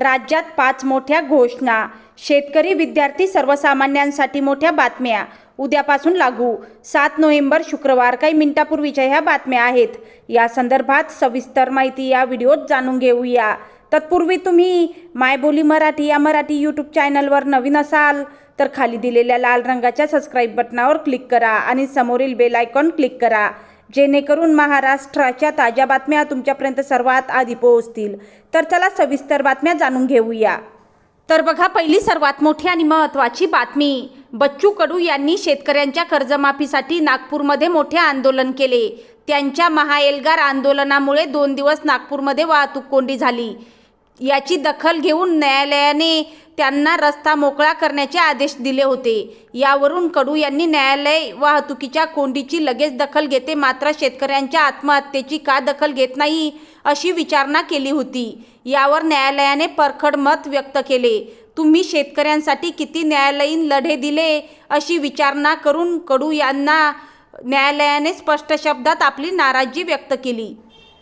राज्यात पाच मोठ्या घोषणा. शेतकरी विद्यार्थी सर्वसामान्यांसाठी मोठ्या बातम्या. उद्यापासून लागू. सात नोव्हेंबर शुक्रवार. काही मिनिटापूर्वीच्या ह्या बातम्या आहेत. या संदर्भात सविस्तर माहिती या व्हिडिओत जाणून घेऊया. तत्पूर्वी तुम्ही मायबोली मराठी या मराठी यूट्यूब चॅनलवर नवीन असाल तर खाली दिलेल्या लाल रंगाच्या सबस्क्राईब बटनावर क्लिक करा आणि समोरील बेल आयकॉन क्लिक करा. जेणेकरून महाराष्ट्राच्या ताज्या बातम्या तुमच्यापर्यंत सर्वात आधी पोहोचतील. तर चला सविस्तर बातम्या जाणून घेऊया. तर बघा पहिली सर्वात मोठी आणि महत्त्वाची बातमी बच्चू कडू यांनी शेतकऱ्यांच्या कर्जमाफीसाठी नागपूरमध्ये मोठे आंदोलन केले. त्यांच्या महाएल्गार आंदोलनामुळे दोन दिवस नागपूरमध्ये वाहतूक कोंडी झाली. याची दखल घेऊन न्यायालयाने त्यांना रस्ता मोकळा करण्याचे आदेश दिले होते. यावरून कडू यांनी न्यायालय वाहतुकीच्या कोंडीची लगेच दखल घेते मात्र शेतकऱ्यांच्या आत्महत्येची का दखल घेत नाही अशी विचारणा केली होती. यावर न्यायालयाने परखड मत व्यक्त केले. तुम्ही शेतकऱ्यांसाठी किती न्यायालयीन लढे दिले अशी विचारणा करून कडू यांना न्यायालयाने स्पष्ट शब्दात आपली नाराजी व्यक्त केली.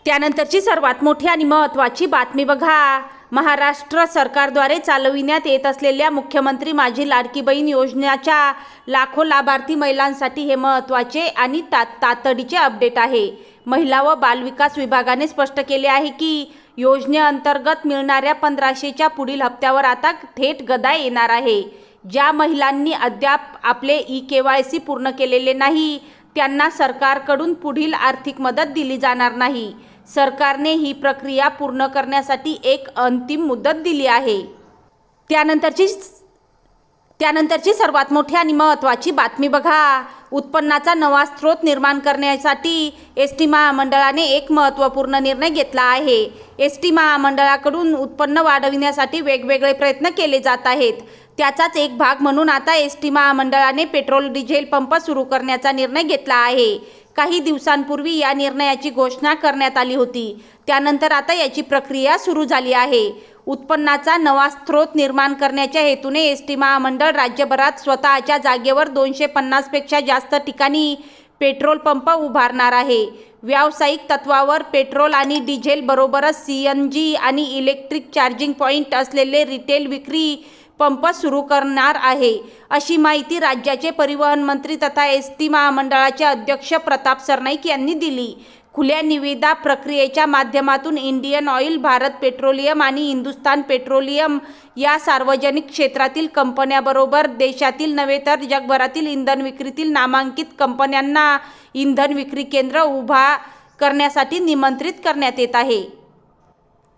त्यानंतरची सर्वात मोठी आणि महत्त्वाची बातमी बघा. महाराष्ट्र सरकारद्वारे चालविण्यात येत असलेल्या मुख्यमंत्री माझी लाडकी बहीण योजनेच्या लाखो लाभार्थी महिलांसाठी हे महत्त्वाचे आणि ता तातडीचे अपडेट आहे. महिला व बालविकास विभागाने स्पष्ट केले आहे की योजनेअंतर्गत मिळणाऱ्या पंधराशेच्या पुढील हप्त्यावर आता थेट गदा येणार आहे. ज्या महिलांनी अद्याप आपले ई के वाय सी पूर्ण केलेले नाही त्यांना सरकारकडून पुढील आर्थिक मदत दिली जाणार नाही. सरकारने ही प्रक्रिया पूर्ण करण्यासाठी एक अंतिम मुदत दिली आहे. त्यानंतरची त्यानंतरची सर्वात मोठी आणि महत्त्वाची बातमी बघा. उत्पन्नाचा नवा स्रोत निर्माण करण्यासाठी एस टी महामंडळाने एक महत्त्वपूर्ण निर्णय घेतला आहे. एस टी महामंडळाकडून उत्पन्न वाढविण्यासाठी वेगवेगळे प्रयत्न केले जात आहेत. त्याचाच एक भाग म्हणून आता एस टी महामंडळाने पेट्रोल डिझेल पंप सुरू करण्याचा निर्णय घेतला आहे. काही दिवसांपूर्वी या निर्णयाची घोषणा करण्यात आली होती. त्यानंतर आता याची प्रक्रिया सुरू झाली आहे. उत्पन्नाचा नवा स्रोत निर्माण करण्याच्या हेतूने एस टी महामंडळ राज्यभरात स्वतःच्या जागेवर दोनशे पन्नासपेक्षा जास्त ठिकाणी पेट्रोल पंप उभारणार आहे. व्यावसायिक तत्वावर पेट्रोल आणि डिझेल बरोबरच सी एन जी आणि इलेक्ट्रिक चार्जिंग पॉईंट असलेले रिटेल विक्री पंप सुरू करणार आहे. अशी माहिती राज्याचे परिवहन मंत्री तथा एस टी महामंडळाचे अध्यक्ष प्रताप सरनाईक यांनी दिली. खुल्या निविदा प्रक्रियेच्या माध्यमातून इंडियन ऑइल भारत पेट्रोलियम आणि हिंदुस्तान पेट्रोलियम या सार्वजनिक क्षेत्रातील कंपन्याबरोबर देशातील नव्हे तर जगभरातील इंधन विक्रीतील नामांकित कंपन्यांना इंधन विक्री केंद्र उभा करण्यासाठी निमंत्रित करण्यात येत आहे.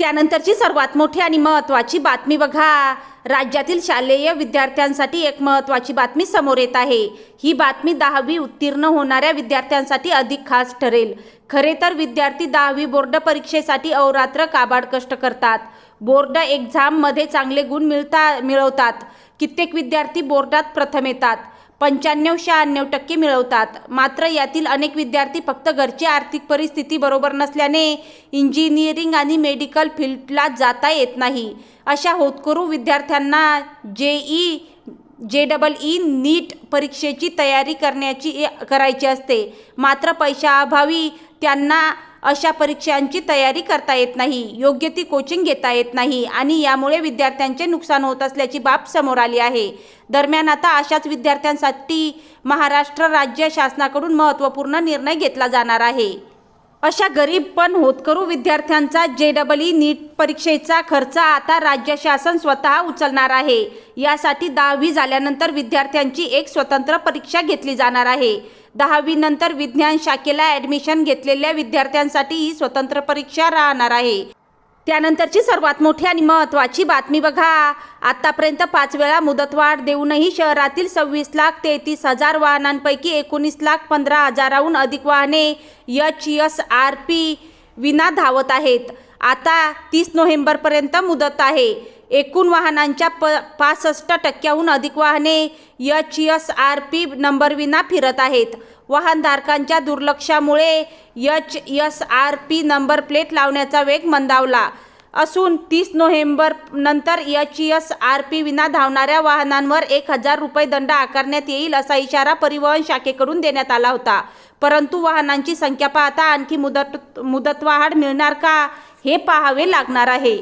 त्यानंतरची सर्वात मोठी आणि महत्त्वाची बातमी बघा. राज्यातील शालेय विद्यार्थ्यांसाठी एक महत्त्वाची बातमी समोर येत आहे. ही बातमी दहावी उत्तीर्ण होणाऱ्या विद्यार्थ्यांसाठी अधिक खास ठरेल. खरे तर विद्यार्थी दहावी बोर्ड परीक्षेसाठी अहोरात्र काबाड कष्ट करतात. बोर्ड एक्झाममध्ये चांगले गुण मिळता मिळवतात. कित्येक विद्यार्थी बोर्डात प्रथम येतात. पंच्याण्णव शहाण्णव टक्के मिळवतात. मात्र यातील अनेक विद्यार्थी फक्त घरची आर्थिक परिस्थिती बरोबर नसल्याने इंजिनिअरिंग आणि मेडिकल फील्डला जाता येत नाही. अशा होतकरू विद्यार्थ्यांना जे ई जे डबल ई नीट परीक्षेची तयारी करण्याची करायची असते. मात्र पैशाअभावी त्यांना अशा परीक्षांची तयारी करता येत नाही. योग्य ती कोचिंग घेता येत नाही आणि यामुळे विद्यार्थ्यांचे नुकसान होत असल्याची बाब समोर आली आहे. दरम्यान आता अशाच विद्यार्थ्यांसाठी महाराष्ट्र राज्य शासनाकडून महत्त्वपूर्ण निर्णय घेतला जाणार आहे. अशा गरीब पण होतकरू विद्यार्थ्यांचा जे डबल ई नीट परीक्षेचा खर्च आता राज्य शासन स्वतः उचलणार आहे. यासाठी दहावी झाल्यानंतर विद्यार्थ्यांची एक स्वतंत्र परीक्षा घेतली जाणार आहे. दहावीनंतर विज्ञान शाखेला ॲडमिशन घेतलेल्या विद्यार्थ्यांसाठी ही स्वतंत्र परीक्षा राहणार आहे. त्यानंतरची सर्वात मोठी आणि महत्त्वाची बातमी बघा. आतापर्यंत पाच वेळा मुदतवाढ देऊनही शहरातील सव्वीस लाख तेहतीस हजार वाहनांपैकी एकोणीस लाख पंधरा हजाराहून अधिक वाहने एच एस आर पी विना धावत आहेत. आता तीस नोव्हेंबरपर्यंत मुदत आहे. एकूण वाहनांच्या प पासष्ट टक्क्याहून अधिक वाहने एच एस आर पी नंबरविना फिरत आहेत. वाहनधारकांच्या दुर्लक्षामुळे H S R P number plate लावण्याचा वेग मंदावला असून तीस नोव्हेंबर नंतर एच एस आर पी विना धावणाऱ्या वाहनांवर एक हजार रुपये दंड आकारण्यात येईल असा इशारा परिवहन शाखेकडून देण्यात आला होता. परंतु वाहनांची संख्या पाहता आणखी मुदत मुदतवाढ मिळणार का हे पाहावे लागणार आहे.